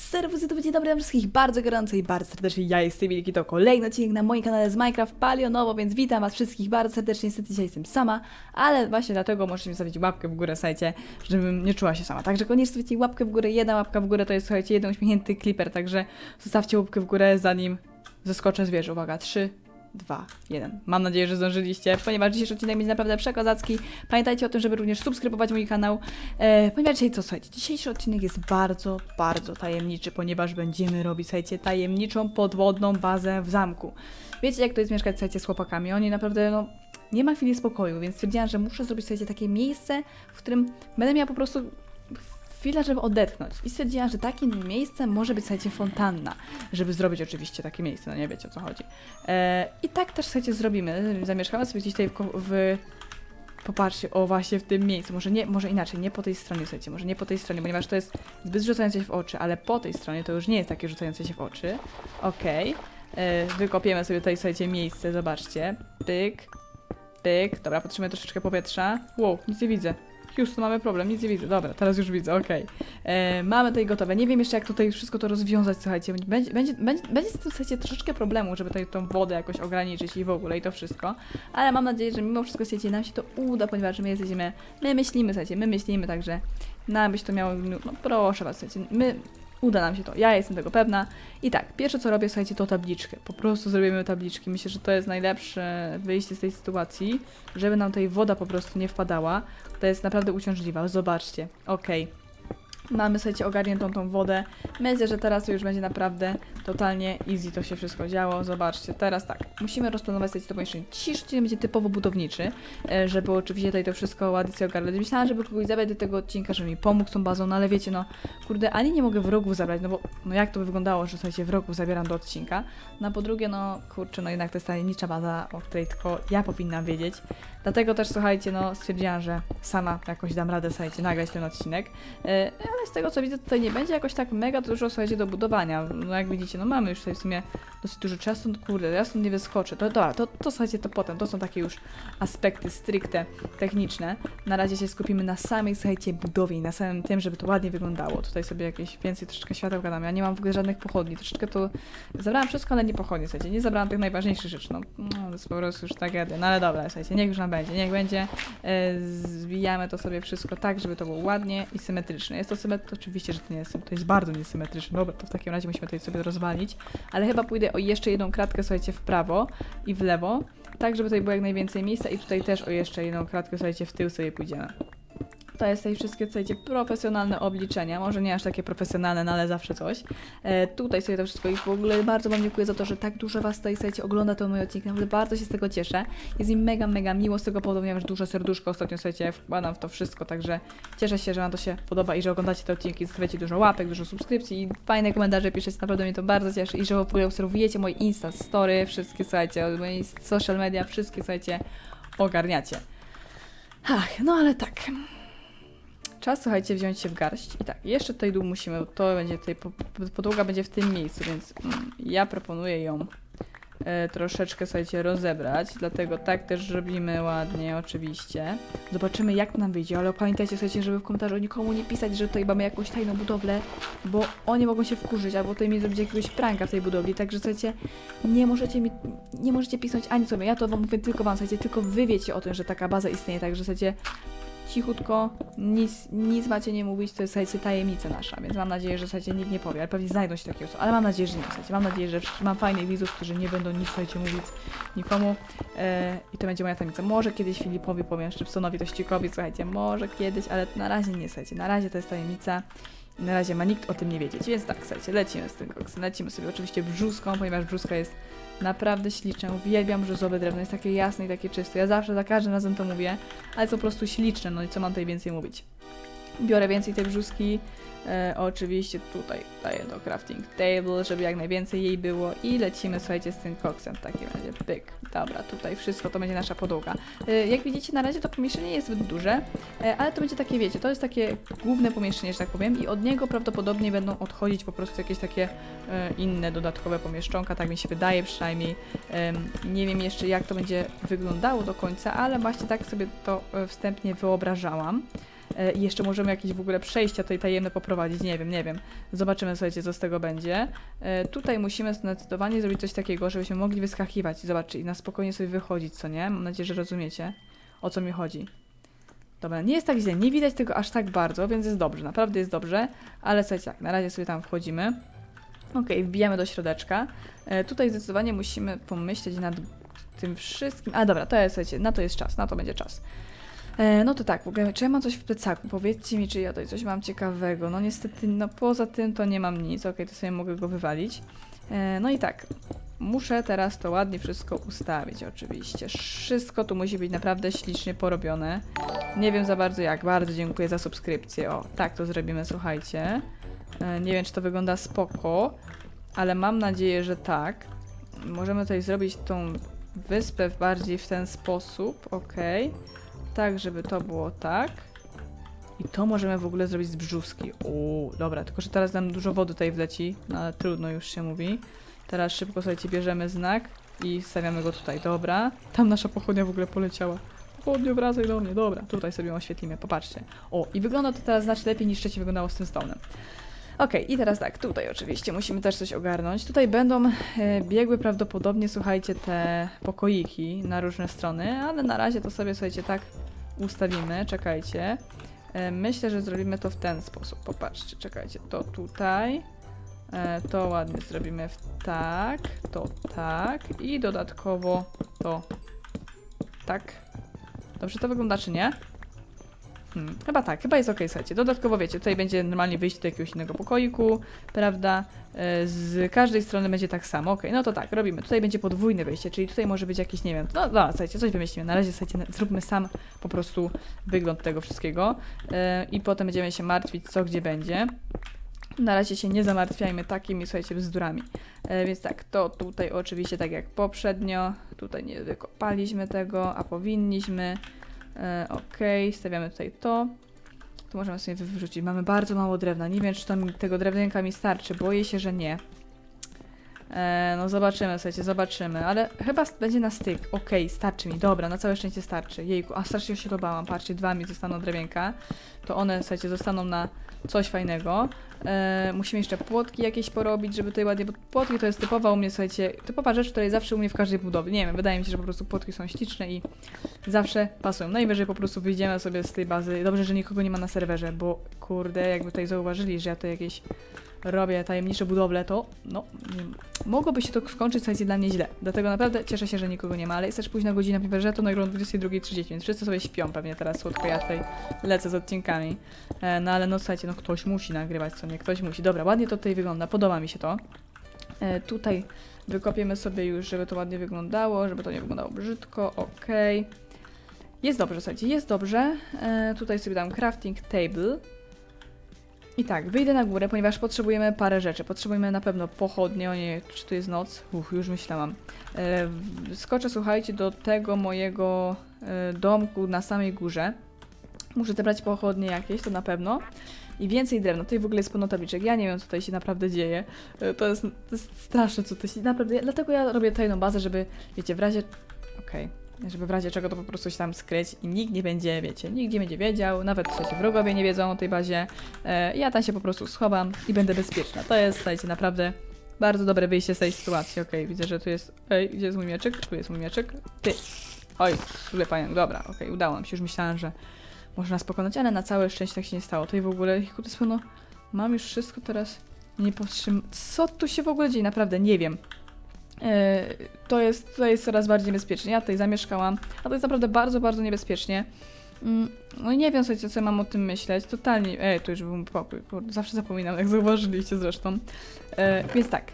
Serwus, to będzie dobry dla wszystkich bardzo gorąco i bardzo serdecznie. Ja jestem Wilki, to kolejny odcinek na moim kanale z Minecraft Palionowo, więc witam was wszystkich bardzo serdecznie. Niestety dzisiaj jestem sama, ale właśnie dlatego możecie mi zostawić łapkę w górę, słuchajcie, żebym nie czuła się sama. Także koniecznie stawicie łapkę w górę, jedna łapka w górę to jest, słuchajcie, jeden uśmiechnięty kliper, także zostawcie łapkę w górę, zanim zeskoczę z wieży. Uwaga, trzy, dwa, jeden. Mam nadzieję, że zdążyliście, ponieważ dzisiejszy odcinek będzie naprawdę przekozacki. Pamiętajcie o tym, żeby również subskrybować mój kanał, e, ponieważ dzisiaj co, słuchajcie, dzisiejszy odcinek jest bardzo, bardzo tajemniczy, ponieważ będziemy robić, słuchajcie, tajemniczą podwodną bazę w zamku. Wiecie, jak to jest mieszkać, słuchajcie, z chłopakami? Oni naprawdę, no, nie ma chwili spokoju, więc stwierdziłam, że muszę zrobić, słuchajcie, takie miejsce, w którym będę miała po prostu chwilę, żeby odetchnąć. I stwierdziłam, że takim miejscem może być, słuchajcie, fontanna, żeby zrobić oczywiście takie miejsce, no nie wiecie o co chodzi. E, I tak też, słuchajcie, zrobimy. Zamieszkamy sobie gdzieś tutaj w, w Popatrzcie, o właśnie w tym miejscu. Może nie, może inaczej, nie po tej stronie, słuchajcie, może nie po tej stronie, ponieważ to jest zbyt rzucające się w oczy, ale po tej stronie to już nie jest takie rzucające się w oczy. Okej. E, Wykopiemy sobie tutaj, słuchajcie, miejsce, zobaczcie. Pyk, pyk. Dobra, potrzebujemy troszeczkę powietrza. Wow, nic nie widzę. Houston, mamy problem, nic nie widzę. Dobra, teraz już widzę, okej. E, Mamy tutaj gotowe. Nie wiem jeszcze, jak tutaj wszystko to rozwiązać, słuchajcie. Będzie, będzie, będzie z tym, słuchajcie, troszeczkę problemu, żeby tutaj tą wodę jakoś ograniczyć i w ogóle i to wszystko. Ale mam nadzieję, że mimo wszystko, słuchajcie, nam się to uda, ponieważ my jesteśmy, my myślimy, słuchajcie, my myślimy, także nam byś to miało, no proszę was, słuchajcie, my, uda nam się to, ja jestem tego pewna. I tak, pierwsze co robię, słuchajcie, to tabliczkę. Po prostu zrobimy tabliczki. Myślę, że to jest najlepsze wyjście z tej sytuacji, żeby nam tutaj woda po prostu nie wpadała. To jest naprawdę uciążliwa. Zobaczcie. Okej. Mamy, słuchajcie, ogarniętą tą wodę. Myślę, że teraz to już będzie naprawdę totalnie easy to się wszystko działo. Zobaczcie, teraz tak, musimy rozplanować sobie to pomieszczenie. Dzisiejszy odcinek będzie typowo budowniczy, e, żeby oczywiście tutaj to wszystko ładnie sobie ogarnąć. Myślałam, żeby kogoś zabrać do tego odcinka, żeby mi pomógł tą bazą, no ale wiecie, no kurde, ani nie mogę wrogów zabrać, no bo no jak to by wyglądało, że słuchajcie, wrogów zabieram do odcinka. No a po drugie, no kurczę, no jednak to jest tajemnicza baza, o której tylko ja powinnam wiedzieć. Dlatego też, słuchajcie, no stwierdziłam, że sama jakoś dam radę, słuchajcie, nagrać ten odcinek. E, ale z tego co widzę, tutaj nie będzie jakoś tak mega dużo, słuchajcie, do budowania. No jak widzicie, no mamy już tutaj w sumie dosyć dużo czasu. No, kurde, ja stąd nie wyskoczę. To, dobra, to, to słuchajcie, to potem. To są takie już aspekty stricte techniczne. Na razie się skupimy na samej, słuchajcie, budowie i na samym tym, żeby to ładnie wyglądało. Tutaj sobie jakieś więcej troszeczkę świateł gadam. Ja nie mam w ogóle żadnych pochodni. Troszeczkę to zabrałam wszystko, ale nie pochodnie, słuchajcie. Nie zabrałam tych najważniejszych rzeczy. No, no to jest po prostu już tragedia. No ale dobra, słuchajcie, niech już nam będzie, niech będzie. E, zwijamy to sobie wszystko tak, żeby to było ładnie i symetryczne. Jest to symetryczne, oczywiście, że to nie jest, to jest bardzo niesymetryczne. Dobra, to w takim razie musimy tutaj sobie rozwalić, ale chyba pójdę o jeszcze jedną kratkę, słuchajcie, w prawo i w lewo, tak, żeby tutaj było jak najwięcej miejsca i tutaj też o jeszcze jedną kratkę, słuchajcie, w tył sobie pójdziemy. To jest tutaj wszystkie, słuchajcie, profesjonalne obliczenia. Może nie aż takie profesjonalne, no ale zawsze coś. E, tutaj sobie to wszystko i w ogóle bardzo Wam dziękuję za to, że tak dużo Was tutaj, słuchajcie, ogląda to mój odcinek. Naprawdę bardzo się z tego cieszę. Jest mi mega, mega miło z tego powodu, ponieważ duże serduszko ostatnio, słuchajcie, wkładam w to wszystko, także cieszę się, że Wam to się podoba i że oglądacie te odcinki, zostawiacie dużo łapek, dużo subskrypcji i fajne komentarze piszecie, naprawdę mnie to bardzo cieszy i że w ogóle obserwujecie moje Insta Story, wszystkie, słuchajcie, moje social media, wszystkie, słuchajcie, ogarniacie. Ach, no ale tak. Czas, słuchajcie, wziąć się w garść. I tak, jeszcze tutaj dół musimy, to będzie tutaj, po- po- podłoga będzie w tym miejscu, więc mm, ja proponuję ją e, troszeczkę, słuchajcie, rozebrać. Dlatego tak też zrobimy ładnie, oczywiście. Zobaczymy, jak nam wyjdzie, ale pamiętajcie, słuchajcie, żeby w komentarzu nikomu nie pisać, że tutaj mamy jakąś tajną budowlę, bo oni mogą się wkurzyć, albo tutaj mi zrobić jakiegoś pranka w tej budowli, także słuchajcie, nie możecie mi, nie możecie pisać ani sobie, ja to wam mówię tylko wam, słuchajcie, tylko wy wiecie o tym, że taka baza istnieje, także słuchajcie, cichutko, nic, nic macie nie mówić, to jest, słuchajcie, tajemnica nasza, więc mam nadzieję, że, słuchajcie, nikt nie powie, ale pewnie znajdą się takie osoby, ale mam nadzieję, że nie, słuchajcie, mam nadzieję, że mam fajnych widzów, którzy nie będą nic, słuchajcie, mówić nikomu e, i to będzie moja tajemnica. Może kiedyś Filipowi powiem, Szczypsonowi, Tościkowi, słuchajcie, może kiedyś, ale na razie nie, słuchajcie, na razie to jest tajemnica i na razie ma nikt o tym nie wiedzieć, więc tak, słuchajcie, lecimy z tym koksem, lecimy sobie oczywiście brzuską, ponieważ brzuska jest naprawdę śliczne, uwielbiam brzuzowe drewno, jest takie jasne i takie czyste, ja zawsze za każdym razem to mówię, ale jest po prostu śliczne, no i co mam tutaj więcej mówić. Biorę więcej tej brzuski, e, oczywiście tutaj daję do crafting table, żeby jak najwięcej jej było i lecimy, słuchajcie, z tym koksem w takim razie, pyk, dobra, tutaj wszystko, to będzie nasza podłoga. E, jak widzicie, na razie to pomieszczenie nie jest zbyt duże, e, ale to będzie takie, wiecie, to jest takie główne pomieszczenie, że tak powiem i od niego prawdopodobnie będą odchodzić po prostu jakieś takie e, inne dodatkowe pomieszczonka, tak mi się wydaje przynajmniej. Em, nie wiem jeszcze jak to będzie wyglądało do końca, ale właśnie tak sobie to e, wstępnie wyobrażałam. E, I jeszcze możemy jakieś w ogóle przejścia tutaj tajemne poprowadzić, nie wiem, nie wiem. Zobaczymy, słuchajcie, co z tego będzie. E, tutaj musimy zdecydowanie zrobić coś takiego, żebyśmy mogli wyskakiwać. Zobaczcie, i na spokojnie sobie wychodzić, co nie? Mam nadzieję, że rozumiecie, o co mi chodzi. Dobra, nie jest tak źle, nie widać tego aż tak bardzo, więc jest dobrze, naprawdę jest dobrze, ale słuchajcie, tak, na razie sobie tam wchodzimy. Okej, wbijamy do środeczka. E, tutaj zdecydowanie musimy pomyśleć nad tym wszystkim. A dobra, to jest, słuchajcie, na to jest czas, na to będzie czas. E, no to tak, w ogóle, czy ja mam coś w plecaku? Powiedzcie mi, czy ja tutaj coś mam ciekawego. No niestety, no poza tym to nie mam nic. Okej, to sobie mogę go wywalić. E, no i tak, muszę teraz to ładnie wszystko ustawić, oczywiście. Wszystko tu musi być naprawdę ślicznie porobione. Nie wiem za bardzo jak. Bardzo dziękuję za subskrypcję. O, tak to zrobimy, słuchajcie. E, nie wiem, czy to wygląda spoko, ale mam nadzieję, że tak. Możemy tutaj zrobić tą wyspę bardziej w ten sposób, ok. Tak, żeby to było tak. I to możemy w ogóle zrobić z brzuski. O, dobra, tylko że teraz nam dużo wody tutaj wleci, no ale trudno już się mówi. Teraz szybko, słuchajcie, bierzemy znak i stawiamy go tutaj. Dobra, tam nasza pochodnia w ogóle poleciała. Pochodnio, wracaj do mnie. Dobra, tutaj sobie ją oświetlimy, popatrzcie. O, i wygląda to teraz znacznie lepiej niż wcześniej wyglądało z tym stonem. Okej, i teraz tak, tutaj oczywiście musimy też coś ogarnąć. Tutaj będą e, biegły prawdopodobnie, słuchajcie, te pokoiki na różne strony, ale na razie to sobie, słuchajcie, tak ustawimy. Czekajcie. E, myślę, że zrobimy to w ten sposób. Popatrzcie, czekajcie, to tutaj. E, to ładnie zrobimy w tak, to tak i dodatkowo to tak. Dobrze to wygląda, czy nie? Hmm, chyba tak, chyba jest ok, słuchajcie. Dodatkowo wiecie, tutaj będzie normalnie wyjście do jakiegoś innego pokoiku, prawda? E, Z każdej strony będzie tak samo. Ok, no to tak, robimy. Tutaj będzie podwójne wejście, czyli tutaj może być jakieś, nie wiem, no dobra, słuchajcie, coś wymyślimy. Na razie, słuchajcie, zróbmy sam po prostu wygląd tego wszystkiego e, i potem będziemy się martwić, co gdzie będzie. Na razie się nie zamartwiajmy takimi, słuchajcie, bzdurami. E, więc tak, to tutaj oczywiście tak jak poprzednio, tutaj nie wykopaliśmy tego, a powinniśmy. E, ok, stawiamy tutaj to. Tu możemy sobie wyrzucić. Mamy bardzo mało drewna. Nie wiem, czy tego drewnenka mi starczy. Boję się, że nie. E, no zobaczymy, słuchajcie, zobaczymy. Ale chyba będzie na styk. Ok, starczy mi. Dobra, na całe szczęście starczy. Jejku, a strasznie się to bałam. Patrzcie, dwa mi zostaną drewienka. To one, słuchajcie, zostaną na coś fajnego. E, musimy jeszcze płotki jakieś porobić, żeby tutaj ładnie, bo płotki to jest typowa u mnie, słuchajcie, typowa rzecz, która jest zawsze u mnie w każdej budowie. Nie wiem, wydaje mi się, że po prostu płotki są śliczne i zawsze pasują. Najwyżej po prostu wyjdziemy sobie z tej bazy. Dobrze, że nikogo nie ma na serwerze, bo kurde, jakby tutaj zauważyli, że ja to jakieś robię tajemnicze budowle, to no, nie, mogłoby się to skończyć, słuchajcie, dla mnie źle. Dlatego naprawdę cieszę się, że nikogo nie ma, ale jest też późna godzina, ponieważ ja to nagrywam o 22.30, więc wszyscy sobie śpią pewnie teraz słodko, ja tutaj lecę z odcinkami. E, no ale no słuchajcie, no ktoś musi nagrywać, co nie, ktoś musi. Dobra, ładnie to tutaj wygląda, podoba mi się to. E, tutaj wykopiemy sobie już, żeby to ładnie wyglądało, żeby to nie wyglądało brzydko, okej. Jest dobrze, słuchajcie, jest dobrze. E, tutaj sobie dam crafting table. I tak, wyjdę na górę, ponieważ potrzebujemy parę rzeczy. Potrzebujemy na pewno pochodnie, o nie, czy tu jest noc? Uch, już myślałam. E, skoczę, słuchajcie, do tego mojego e, domku na samej górze. Muszę zebrać pochodnie jakieś, to na pewno. I więcej drewna. Tutaj w ogóle jest pełno tabliczek. Ja nie wiem, co tutaj się naprawdę dzieje. E, To jest, to jest straszne, co tutaj się... Naprawdę, dlatego ja robię tajną bazę, żeby, wiecie, w razie... Okej. Żeby w razie czego to po prostu się tam skryć i nikt nie będzie, wiecie, nikt nie będzie wiedział, nawet sensie wrogowie nie wiedzą o tej bazie. E, ja tam się po prostu schowam i będę bezpieczna. To jest, słuchajcie, naprawdę bardzo dobre wyjście z tej sytuacji. Okej, widzę, że tu jest... Ej, gdzie jest mój mieczyk? Tu jest mój mieczyk. Ty. Oj, sule panią. Dobra, okej, udało nam się. Już myślałam, że można nas pokonać, ale na całe szczęście tak się nie stało. Tutaj w ogóle, to jest pełno... Mam już wszystko teraz... Nie powstrzym... Co tu się w ogóle dzieje? Naprawdę, nie wiem. E, to jest, tutaj jest coraz bardziej niebezpiecznie. Ja tutaj zamieszkałam, a to jest naprawdę bardzo, bardzo niebezpiecznie. Mm, No i nie wiem, słuchajcie, co ja mam o tym myśleć. Totalnie. Ej, to już był pokój. Zawsze zapominam, jak zauważyliście zresztą. E, więc tak.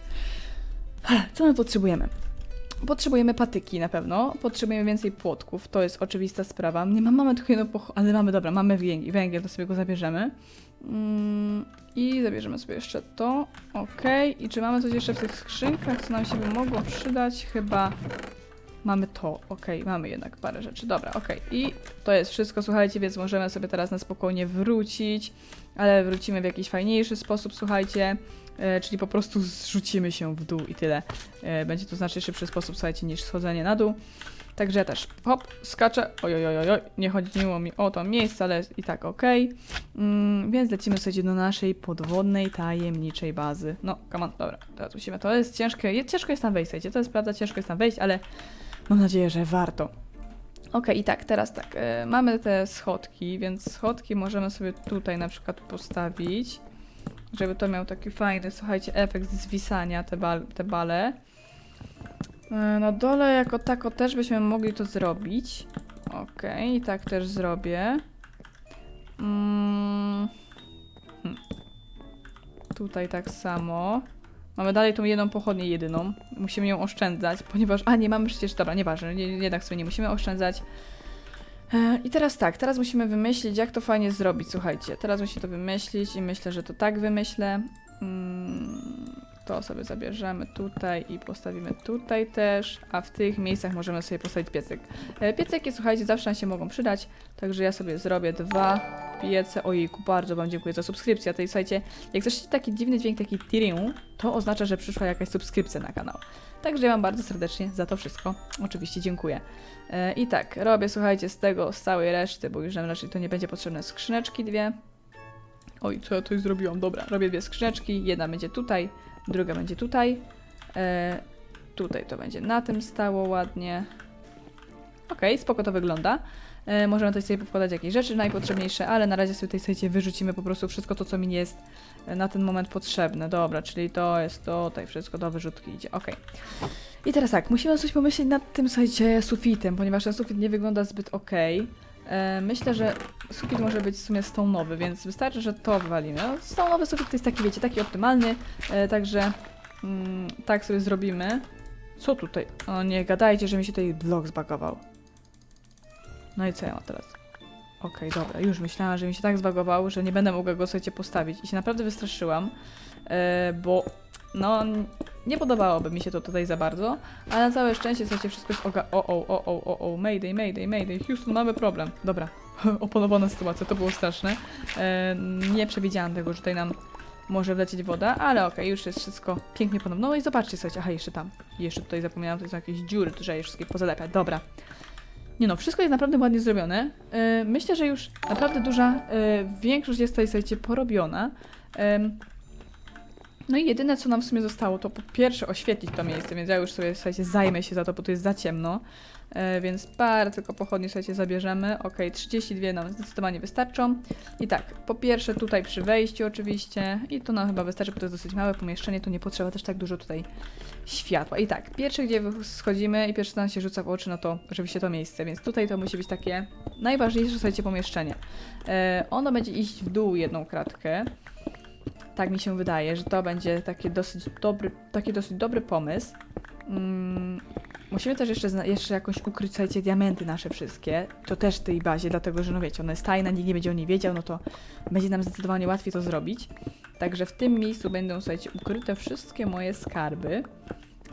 Co my potrzebujemy? Potrzebujemy patyki na pewno, potrzebujemy więcej płotków, to jest oczywista sprawa. Nie ma, mamy tylko jedno pocho- ale mamy, dobra, mamy węgiel, węgiel to sobie go zabierzemy. Mm, I zabierzemy sobie jeszcze to, ok. I czy mamy coś jeszcze w tych skrzynkach, co nam się by mogło przydać? Chyba mamy to, ok, mamy jednak parę rzeczy, dobra, ok. I to jest wszystko, słuchajcie, więc możemy sobie teraz na spokojnie wrócić, ale wrócimy w jakiś fajniejszy sposób, słuchajcie. E, czyli po prostu zrzucimy się w dół i tyle. E, będzie to znacznie szybszy sposób, słuchajcie, niż schodzenie na dół. Także ja też hop, skaczę. Oj, oj, oj, oj, oj. nie chodziło mi o to miejsce, ale i tak okej. Mm, więc lecimy sobie do naszej podwodnej, tajemniczej bazy. No, come on, dobra, teraz musimy. To jest ciężkie, je, ciężko jest tam wejść, słuchajcie, to jest prawda, ciężko jest tam wejść, ale mam nadzieję, że warto. Okej, i tak, teraz tak, e, mamy te schodki, więc schodki możemy sobie tutaj na przykład postawić, żeby to miał taki fajny, słuchajcie, efekt zwisania, te, bal, te bale. E, Na dole jako tako też byśmy mogli to zrobić. Okej, i tak też zrobię. Mm. Hmm. Tutaj tak samo. Mamy dalej tą jedną pochodnię jedyną. Musimy ją oszczędzać, ponieważ... A, nie mamy przecież... Dobra, nieważne, nie, jednak sobie nie musimy oszczędzać. E, I teraz tak, teraz musimy wymyślić, jak to fajnie zrobić, słuchajcie. Teraz musimy to wymyślić i myślę, że to tak wymyślę. Mm, to sobie zabierzemy tutaj i postawimy tutaj też, a w tych miejscach możemy sobie postawić piecyk. E, Piecyki, słuchajcie, zawsze nam się mogą przydać, także ja sobie zrobię dwa piece. Ojejku, bardzo Wam dziękuję za subskrypcję. A tutaj, słuchajcie, jak słyszycie taki dziwny dźwięk, taki tiriu, to oznacza, że przyszła jakaś subskrypcja na kanał. Także ja Wam bardzo serdecznie za to wszystko oczywiście dziękuję. E, I tak, robię, słuchajcie, z tego, z całej reszty, bo już nam raczej to nie będzie potrzebne, skrzyneczki dwie. Oj, co ja tutaj zrobiłam? Dobra, robię dwie skrzyneczki. Jedna będzie tutaj, druga będzie tutaj. E, tutaj to będzie na tym stało ładnie. Okej, spoko to wygląda. E, możemy tutaj sobie pokładać jakieś rzeczy najpotrzebniejsze, ale na razie sobie tutaj słuchajcie, wyrzucimy po prostu wszystko to, co mi nie jest e, na ten moment potrzebne. Dobra, czyli to jest to, tutaj wszystko do wyrzutki idzie. Okej. I teraz tak, musimy coś pomyśleć nad tym, słuchajcie, sufitem, ponieważ ten sufit nie wygląda zbyt okej. E, Myślę, że sufit może być w sumie stone'owy, więc wystarczy, że to wywalimy. No, stone'owy sufit to jest taki, wiecie, taki optymalny, e, także mm, tak sobie zrobimy. Co tutaj? O nie, gadajcie, że mi się tutaj blok zbagował. No i co ja mam teraz? Okej, dobra, już myślałam, że mi się tak zbagował, że nie będę mogła go słuchajcie postawić i się naprawdę wystraszyłam, e, bo no nie podobałoby mi się to tutaj za bardzo, ale na całe szczęście słuchajcie, wszystko jest oga... O, o, o, o, o, o, mayday, mayday, mayday, Houston, mamy problem. Dobra, oponowana sytuacja, to było straszne. E, nie przewidziałam tego, że tutaj nam może wlecieć woda, ale okej, już jest wszystko pięknie ponowno. No i zobaczcie, słuchajcie, aha, jeszcze tam, jeszcze tutaj zapomniałam, to są jakieś dziury, to trzeba je wszystkie pozalepiać, dobra. Nie no, wszystko jest naprawdę ładnie zrobione. E, myślę, że już naprawdę duża e, większość jest tutaj, słuchajcie, porobiona. Em, no i jedyne, co nam w sumie zostało, to po pierwsze oświetlić to miejsce, więc ja już sobie, słuchajcie, zajmę się za to, bo tu jest za ciemno. E, więc parę tylko pochodni, słuchajcie, zabierzemy. Ok, 32 nam zdecydowanie wystarczą. I tak, po pierwsze tutaj przy wejściu oczywiście i to nam chyba wystarczy, bo to jest dosyć małe pomieszczenie, tu nie potrzeba też tak dużo tutaj światła. I tak, pierwsze, gdzie schodzimy i pierwsze, co nam się rzuca w oczy, no to oczywiście to miejsce, więc tutaj to musi być takie najważniejsze, słuchajcie, pomieszczenie. E, ono będzie iść w dół jedną kratkę. Tak mi się wydaje, że to będzie taki dosyć dobry, taki dosyć dobry pomysł. Mm, musimy też jeszcze, jeszcze jakoś ukryć, słuchajcie, diamenty nasze wszystkie. To też w tej bazie, dlatego że, no wiecie, ona jest tajna, nikt nie będzie o niej wiedział, no to będzie nam zdecydowanie łatwiej to zrobić. Także w tym miejscu będą, słuchajcie, ukryte wszystkie moje skarby.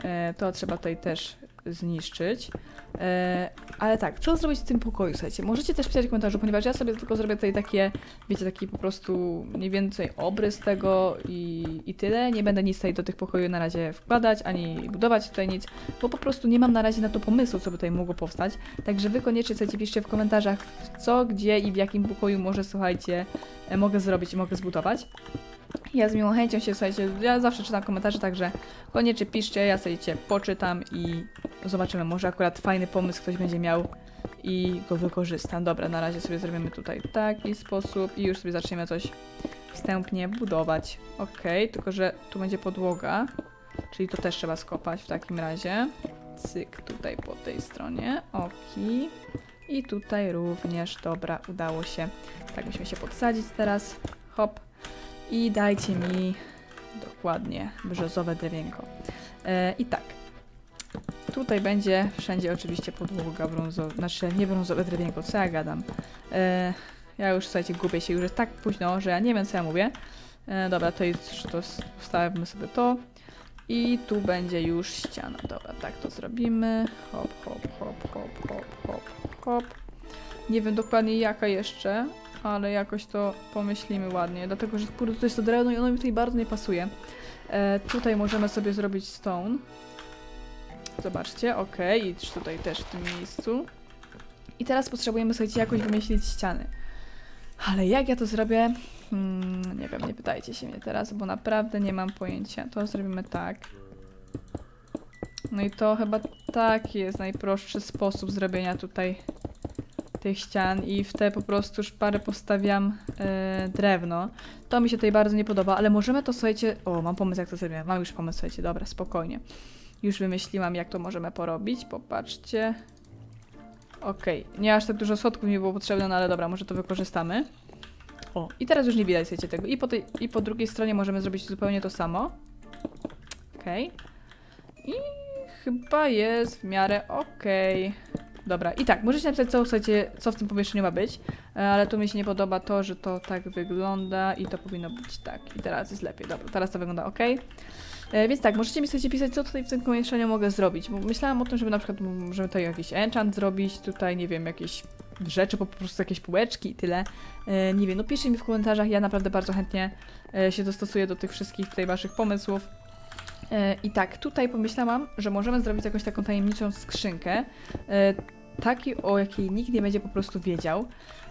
E, to trzeba tutaj też zniszczyć. E, ale tak, co zrobić w tym pokoju, słuchajcie? Możecie też pisać w komentarzu, ponieważ ja sobie tylko zrobię tutaj takie, wiecie, taki po prostu mniej więcej obrys tego i, i tyle. Nie będę nic tutaj do tych pokoi na razie wkładać, ani budować tutaj nic, bo po prostu nie mam na razie na to pomysłu, co by tutaj mogło powstać. Także wy koniecznie słuchajcie, piszcie w komentarzach, co, gdzie i w jakim pokoju może, słuchajcie, e, mogę zrobić i mogę zbudować. Ja z miłą chęcią się, słuchajcie, ja zawsze czytam komentarze, także koniecznie piszcie, ja sobie cię poczytam i zobaczymy, może akurat fajny pomysł ktoś będzie miał i go wykorzystam. Dobra, na razie sobie zrobimy tutaj taki sposób i już sobie zaczniemy coś wstępnie budować. Ok, tylko że tu będzie podłoga, czyli to też trzeba skopać w takim razie. Cyk, tutaj po tej stronie, oki. I tutaj również, dobra, udało się. Tak, musimy się podsadzić teraz. Hop. I dajcie mi dokładnie brzozowe drewienko. E, I tak. Tutaj będzie wszędzie oczywiście podłoga brązowa, znaczy nie brązowe drewienko, co ja gadam. E, ja już, słuchajcie, gubię się, już jest tak późno, że ja nie wiem, co ja mówię. E, dobra, to już to wstawimy sobie to. I tu będzie już ściana. Dobra, tak to zrobimy. Hop, hop, hop, hop, hop, hop, hop. Nie wiem dokładnie jaka jeszcze, ale jakoś to pomyślimy ładnie, dlatego że kurde, to jest to drewno i ono mi tutaj bardzo nie pasuje. E, tutaj możemy sobie zrobić stone. Zobaczcie, okej, i tutaj też w tym miejscu. I teraz potrzebujemy, słuchajcie, jakoś wymyślić ściany. Ale jak ja to zrobię? Hmm, nie wiem, nie pytajcie się mnie teraz, bo naprawdę nie mam pojęcia. To zrobimy tak. No i to chyba taki jest najprostszy sposób zrobienia tutaj tych ścian i w te po prostu szpary postawiam e, drewno. To mi się tutaj bardzo nie podoba, ale możemy to, słuchajcie... O, mam pomysł, jak to zrobimy. Mam już pomysł, słuchajcie, dobra, spokojnie. Już wymyśliłam, jak to możemy porobić. Popatrzcie. Okej, nie aż tak dużo schodków mi było potrzebne, no ale dobra, może to wykorzystamy. O, i teraz już nie widać, słuchajcie, tego. I po, tej, I po drugiej stronie możemy zrobić zupełnie to samo. Okej. I chyba jest w miarę okej. Dobra, i tak, możecie napisać, co, słuchajcie, co w tym pomieszczeniu ma być, e, ale tu mi się nie podoba to, że to tak wygląda i to powinno być tak. I teraz jest lepiej, dobra, teraz to wygląda ok. E, więc tak, możecie mi słuchajcie pisać, co tutaj w tym pomieszczeniu mogę zrobić, bo myślałam o tym, żeby na przykład, możemy tutaj jakiś enchant zrobić, tutaj, nie wiem, jakieś rzeczy, po prostu jakieś półeczki i tyle. E, nie wiem, no piszcie mi w komentarzach, ja naprawdę bardzo chętnie się dostosuję do tych wszystkich tutaj waszych pomysłów. I tak, tutaj pomyślałam, że możemy zrobić jakąś taką tajemniczą skrzynkę, taki, o jakiej nikt nie będzie po prostu wiedział.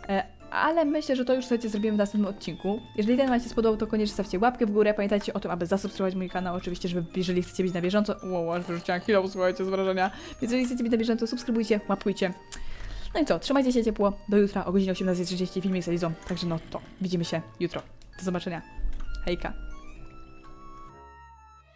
E, Ale myślę, że to już słuchajcie zrobimy w następnym odcinku. Jeżeli ten Wam się spodobał, to koniecznie stawcie łapkę w górę. Pamiętajcie o tym, aby zasubskrybować mój kanał, oczywiście, żeby jeżeli chcecie być na bieżąco. Wow, aż wyrzuciłam chwilę, słuchajcie, z wrażenia. Więc jeżeli chcecie być na bieżąco, subskrybujcie, łapujcie. No i co, trzymajcie się ciepło. Do jutra o godzinie 18.30 filmik z Elizą. Także no to, widzimy się jutro. Do zobaczenia. Hejka.